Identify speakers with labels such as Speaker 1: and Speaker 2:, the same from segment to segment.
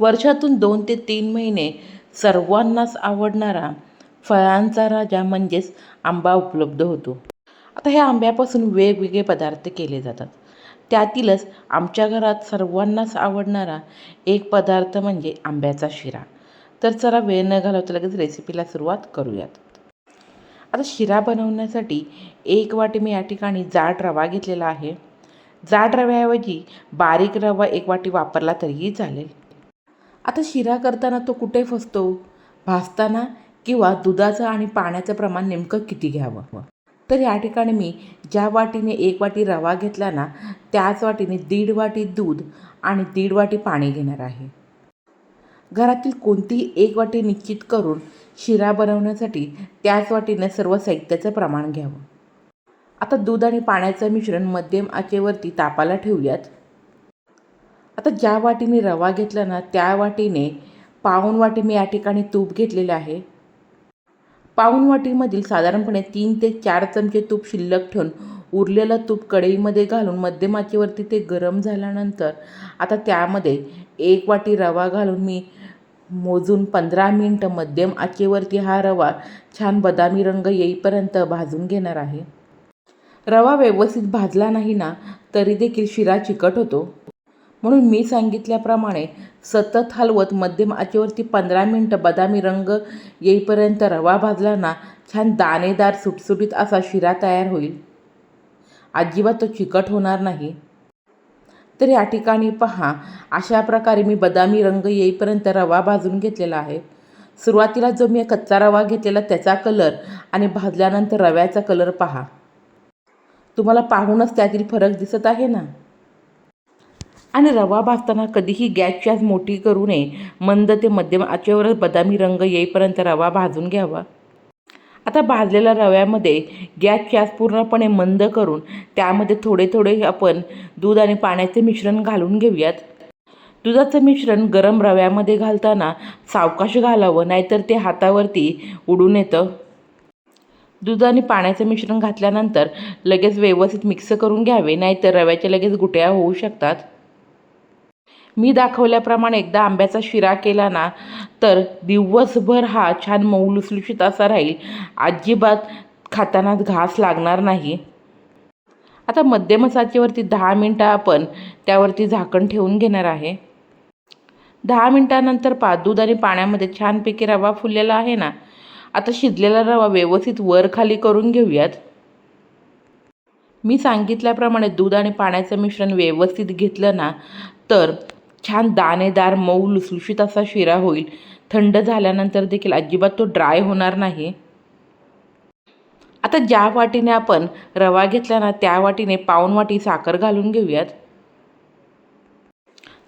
Speaker 1: वर्षातून दोन ते तीन महिने सर्वांनाच आवडणारा फळांचा राजा म्हणजेच आंबा उपलब्ध होतो. आता ह्या आंब्यापासून वेगवेगळे पदार्थ केले जातात. त्यातीलच आमच्या घरात सर्वांनाच आवडणारा एक पदार्थ म्हणजे आंब्याचा शिरा. तर जरा वेळ न घालवता लगेच रेसिपीला सुरुवात करूयात. आता शिरा बनवण्यासाठी एक वाटी मी या ठिकाणी जाड रवा घेतलेला आहे. जाड रव्याऐवजी बारीक रवा एक वाटी वापरला तरीही चालेल. आता शिरा करताना तो कुठे फसतो? भाजताना किंवा दुधाचं आणि पाण्याचं प्रमाण नेमकं किती घ्यावं? तर या ठिकाणी मी ज्या वाटीने एक वाटी रवा घेतला ना त्याच वाटीने दीड वाटी दूध आणि दीड वाटी पाणी घेणार आहे. घरातील कोणतीही एक वाटी निश्चित करून शिरा बनवण्यासाठी त्याच वाटीने सर्व साहित्याचं प्रमाण घ्यावं. आता दूध आणि पाण्याचं मिश्रण मध्यम आचेवरती तापाला ठेवूयात. आता ज्या वाटीने रवा घेतला ना त्या वाटीने पाऊण वाटी मी या ठिकाणी तूप घेतलेलं आहे. पाऊण वाटीमधील साधारणपणे तीन ते चार चमचे तूप शिल्लक ठेवून उरलेलं तूप कढईमध्ये घालून मध्यम आचेवरती ते गरम झाल्यानंतर आता त्यामध्ये एक वाटी रवा घालून मी मोजून पंधरा मिनटं मध्यम आचेवरती हा रवा छान बदामी रंग येईपर्यंत भाजून घेणार आहे. रवा व्यवस्थित भाजला नाही ना तरी देखील शिरा चिकट होतो. म्हणून मी सांगितल्याप्रमाणे सतत हलवत मध्यम आचेवरती पंधरा मिनटं बदामी रंग येईपर्यंत रवा भाजला ना छान दाणेदार सुटसुटीत असा शिरा तयार होईल. अजिबात तो चिकट होणार नाही. तर या ठिकाणी पहा अशा प्रकारे मी बदामी रंग येईपर्यंत रवा भाजून घेतलेला आहे. सुरुवातीला जो मी कच्चा रवा घेतलेला त्याचा कलर आणि भाजल्यानंतर रव्याचा कलर पहा. तुम्हाला पाहूनच त्यातील फरक दिसत आहे ना? आणि रवा भाजताना कधीही गॅसची आज मोठी करू नये. मंद ते मध्यम आचेवरच बदामी रंग येईपर्यंत रवा भाजून घ्यावा. आता भाजलेल्या रव्यामध्ये गॅसची आज पूर्णपणे मंद करून त्यामध्ये थोडे थोडे आपण दूध आणि पाण्याचे मिश्रण घालून घेऊयात. दुधाचं मिश्रण गरम रव्यामध्ये घालताना सावकाश घालावं नाहीतर ते हातावरती उडून येतं. दूध आणि पाण्याचं मिश्रण घातल्यानंतर लगेच व्यवस्थित मिक्स करून घ्यावे नाहीतर रव्याच्या लगेच गुटळ्या होऊ शकतात. मी दाखवल्याप्रमाणे एकदा आंब्याचा शिरा केला ना तर दिवसभर हा छान मऊ लुसलुशीत असा राहील. अजिबात खाताना घास लागणार नाही. आता मध्यम साचेवरती दहा मिनटं आपण त्यावरती झाकण ठेवून घेणार आहे. दहा मिनटानंतर पा दूध आणि पाण्यामध्ये छानपैकी रवा फुललेला आहे ना आता शिजलेला रवा व्यवस्थित वर खाली करून घेऊयात. मी सांगितल्याप्रमाणे दूध आणि पाण्याचं मिश्रण व्यवस्थित घेतलं ना तर छान दाणेदार मऊ लुसलुशीत असा शिरा होईल. थंड झाल्यानंतर देखील अजिबात तो ड्राय होणार नाही. आता ज्या वाटीने आपण रवा घेतला ना त्या वाटीने पाऊण वाटी साखर घालून घेऊयात.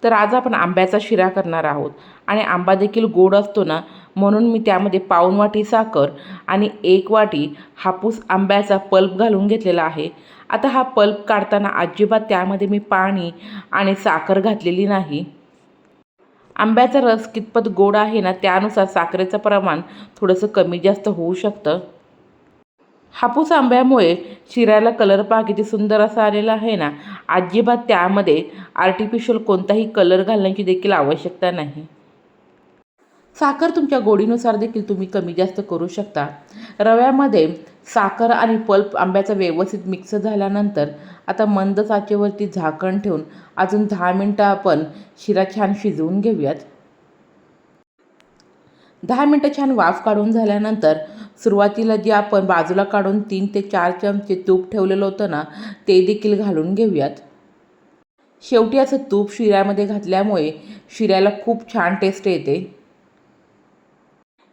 Speaker 1: तर आज आपण आंब्याचा शिरा करणार आहोत. आणि आंबा देखील गोड असतो ना म्हणून मी त्यामध्ये पाऊण वाटी साखर आणि एक वाटी हापूस आंब्याचा पल्प घालून घेतलेला आहे. आता हा पल्प काढताना अजिबात त्यामध्ये मी पाणी आणि साखर घातलेली नाही. आंब्याचा रस कितपत गोड आहे ना त्यानुसार साखरेचं प्रमाण थोडंसं कमी जास्त होऊ शकतं. हापूस आंब्यामुळे शिऱ्याला कलर पहा किती सुंदर असा आलेला आहे ना. अजिबात त्यामध्ये आर्टिफिशियल कोणताही कलर घालण्याची देखील आवश्यकता नाही. साखर तुमच्या गोडीनुसार देखील तुम्ही कमी जास्त करू शकता. रव्यामध्ये साखर आणि पल्प आंब्याचा व्यवस्थित मिक्स झाल्यानंतर आता मंद साचेवरती झाकण ठेवून अजून दहा मिनटं आपण शिरा छान शिजवून घेऊयात. दहा मिनटं छान वाफ काढून झाल्यानंतर सुरुवातीला जे आपण बाजूला काढून तीन ते चार चमचे तूप ठेवलेलं होतं ना ते देखील घालून घेऊयात. शेवटी असं तूप शिऱ्यामध्ये घातल्यामुळे शिऱ्याला खूप छान टेस्ट येते.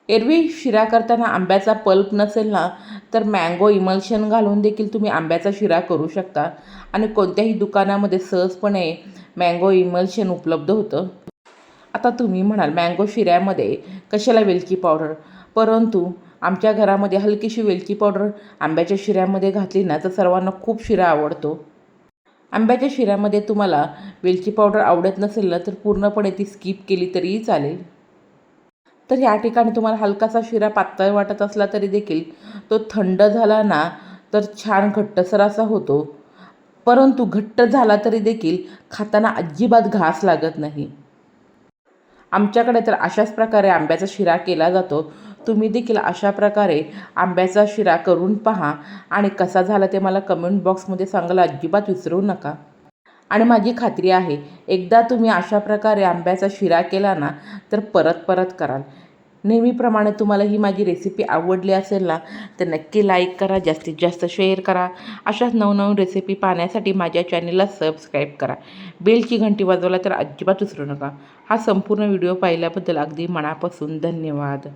Speaker 1: एरवी शिरा करताना आंब्याचा पल्प नसेल ना तर मँगो इमल्शन घालून देखील तुम्ही आंब्याचा शिरा करू शकता. आणि कोणत्याही दुकानामध्ये सहजपणे मँगो इमल्शन उपलब्ध होतं. आता तुम्ही म्हणाल मँगो शिऱ्यामध्ये कशाला वेलची पावडर परंतु आमच्या घरामध्ये हलकीशी वेलची पावडर आंब्याच्या शिऱ्यामध्ये घातली ना तर सर्वांना खूप शिरा आवडतो. आंब्याच्या शिऱ्यामध्ये तुम्हाला वेलची पावडर आवडत नसेल ना तर पूर्णपणे ती स्किप केली तरीही चालेल. तर या ठिकाणी तुम्हाला हलकासा शिरा पातळ वाटत असला तरी देखील तो थंड झाला ना तर छान घट्टसर असा होतो. परंतु घट्ट झाला तरी देखील खाताना अजिबात घास लागत नाही. आमच्याकडे तर अशाच प्रकारे आंब्याचा शिरा केला जातो. तुम्ही देखील अशा प्रकारे आंब्याचा शिरा करून पहा. आणि कसा झाला ते मला कमेंट बॉक्समध्ये सांगायला अजिबात विसरू नका. आणि माझी खात्री आहे एकदा तुम्ही अशा प्रकारे आंब्याचा शिरा केला ना तर परत परत कराल. नेहमीप्रमाणे तुम्हाला ही माझी रेसिपी आवडली असेल ना तर नक्की लाईक करा जास्तीत जास्त शेअर करा. अशाच नवनवीन रेसिपी पाहण्यासाठी माझ्या चॅनलला सबस्क्राईब करा. बेलची घंटी वाजवला तर अजिबात विसरू नका. हा संपूर्ण व्हिडिओ पाहिल्याबद्दल अगदी मनापासून धन्यवाद.